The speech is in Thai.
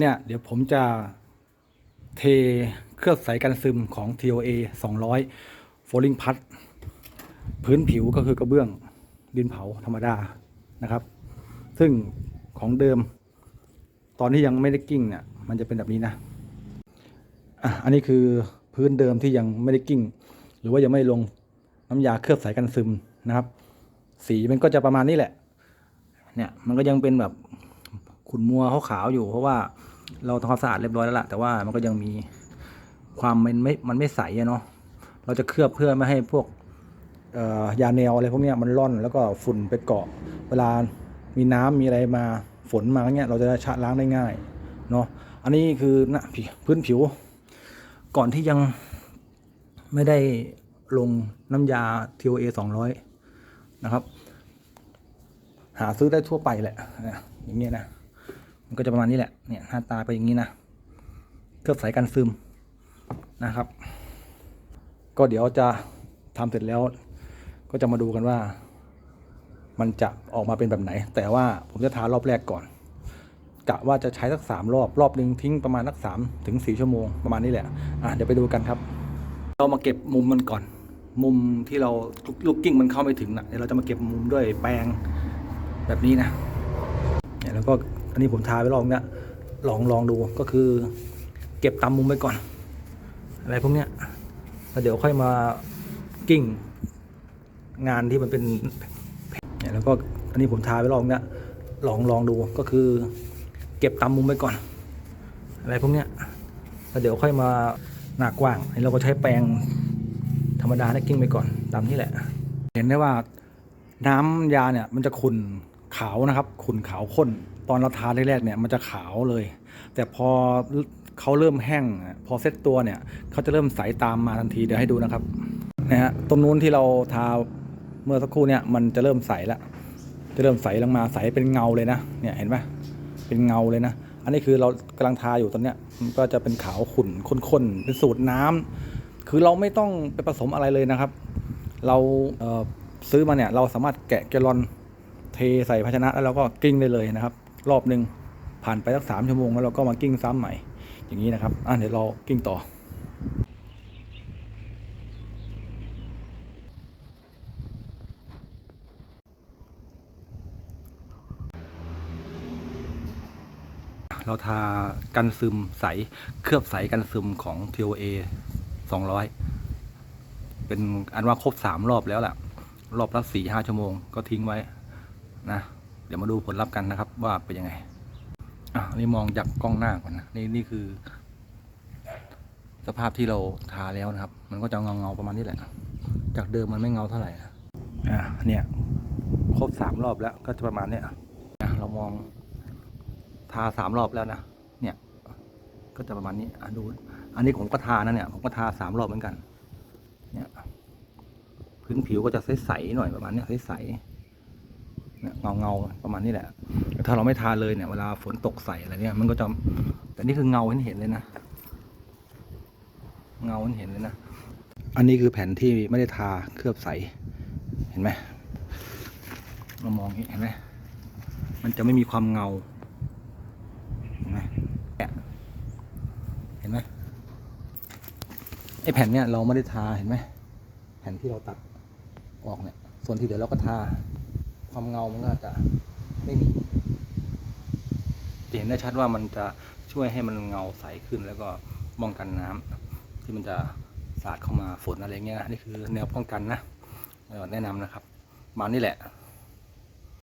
เนี่ยเดี๋ยวผมจะเทเคลือบใสกันซึมของ TOA 200 Falling p u t พื้นผิวก็คือกระเบื้องดินเผาธรรมดานะครับ ซึ่งของเดิม ตอนที่ยังไม่ได้กิ้งเนี่ยมันจะเป็นแบบนี้นะอะอันนี้คือพื้นเดิมที่ยังไม่ได้กิ้ง หรือว่ายังไม่ลงน้ำยาเคลือบใสกันซึมนะครับ สีมันก็จะประมาณนี้แหละ เนี่ยมันก็ยังเป็นแบบขุ่นมัวขาวๆอยู่เพราะว่า เราทำความสะอาดเรียบร้อยแล้วล่ะแต่ว่ามันก็ยังมีความมันไม่ มันไม่ใสอะเนาะ เราจะเคลือบเพื่อไม่ให้พวกยาแนวอะไรพวกนี้มันร่อนแล้วก็ฝุ่นไปเกาะ เวลามีน้ำมีอะไรมาฝนมาเงี้ยเราจะชะล้างได้ง่ายเนาะ อันนี้คือนะผิวพื้นผิว ก่อนที่ยังไม่ได้ลงน้ำยา TOA 200 นะครับ หาซื้อได้ทั่วไปแหละอย่างเงี้ยนะ มันก็จะประมาณนี้แหละ เนี่ยหน้าตาไปนอย่างนี้นะ เคลือบใสกันซึมนะครับ ก็เดี๋ยวจะทำเสร็จแล้ว ก็จะมาดูกันว่า มันจะออกมาเป็นแบบไหน แต่ว่าผมจะทารอบแรกก่อนกะว่าจะใช้สักสามรอบ รอบหนึ่งทิ้งประมาณสักสามถึงสี่ชั่วโมงประมาณนี้แหละ อะเดี๋ยวไปดูกันครับ เรามาเก็บมุมมันก่อน มุมที่เราลูกกิ้งมันเข้าไม่ถึงนะเดี๋ยวเราจะมาเก็บมุมด้วยแปรงแบบนี้นะเนี่ยแล้วก็ นนี้ผมทาไปลองเนี่ยลองลองดูก็คือ เก็บตามมุมไปก่อน อะไรพวกเนี้ยแล้วเดี๋ยวค่อยมากิ้งงานที่มันเป็นเนี่ยแล้วก็อันนี้ผมทาไปลองเนี่ยลองลองดูก็คือ เก็บตามมุมไปก่อน อะไรพวกเนี้ยแล้วเดี๋ยวค่อยมาหนากว้างอันนี้เราก็ใช้แปรงธรรมดาเนี่ยกิ้งไปก่อนตามนี้แหละ เห็นได้ว่าน้ำยาเนี่ยมันจะขุ่นขาวนะครับ ขุ่นขาวข้น ตอนเราทาแรกๆเนี่ยมันจะขาวเลย แต่พอเขาเริ่มแห้ง พอเซ็ตตัวเนี่ยเขาจะเริ่มใสตามมาทันทีเดี๋ยวให้ดูนะครับนะฮะตรงนู้นที่เราทาเมื่อสักครู่เนี่ยมันจะเริ่มใสแล้วจะเริ่มใสลงมาใสเป็นเงาเลยนะเนี่ยเห็นไหมเป็นเงาเลยนะ อันนี้คือเรากำลังทาอยู่ตอนเนี้ยมันก็จะเป็นขาวขุ่นข้นๆเป็นสูตรน้ำคือเราไม่ต้องไปผสมอะไรเลยนะครับ เราเออซื้อมาเนี่ยเราสามารถแกะแกลอนเทใส่ภาชนะแล้วเราก็กิ้งได้เลยนะครับ รอบหนึ่งผ่านไปสักสามชั่วโมงแล้วเราก็มากิ้งซ้ำใหม่ อย่างนี้นะครับอะเดี๋ยวเรากิ้งต่อเราทากันซึมใส เคลือบใสกันซึมของ TOA 200 เป็นอันว่าครบสามรอบแล้วแหละรอบละสี่ห้าชั่วโมงก็ทิ้งไว้นะ เดี๋ยวมาดูผลลัพธ์กันนะครับ ว่าเป็นยังไงอะนี่มองจากกล้องหน้าก่อนนะนี่นี่คือ สภาพที่เราทาแล้วนะครับ มันก็จะเงาเงาประมาณนี้แหละ จากเดิมมันไม่เงาเท่าไหร่นะอะเนี่ยครบสามรอบแล้วก็จะประมาณเนี้ยอะเรามองทาสามรอบแล้วนะเนี่ย ก็จะประมาณนี้อะดู อันนี้ผมก็ทานะเนี่ย ผมก็ทาสามรอบเหมือนกัน เนี่ย พื้นผิวก็จะใสๆหน่อยประมาณเนี้ยใสๆ เนี่ยเงาประมาณนี้แหละถ้าเราไม่ทาเลยเนี่ยเวลาฝนตกใส่อะไรเนี่ยมันก็จะแต่นี่คือเงาเห็นเห็นเลยนะ เงาเห็นเห็นเลยนะ อันนี้คือแผ่นที่ไม่ได้ทาเคลือบใส เห็นไหมเรามองเห็นไหมมันจะไม่มีความเงา เห็นไหมเห็นไหมไอแผ่นเนี่ยเราไม่ได้ทาเห็นไหมแผ่นที่เราตัดออกเนี่ย ส่วนที่เหลือเราก็ทา ความเงามันก็จะไม่มีจะเห็นได้ชัดว่ามันจะช่วยให้มันเงาใสขึ้น แล้วก็ป้องกันน้ำที่มันจะสาดเข้ามาฝนอะไรเงี้ยนะนี่คือแนวป้องกันนะแนะนำนะครับ มานี่แหละ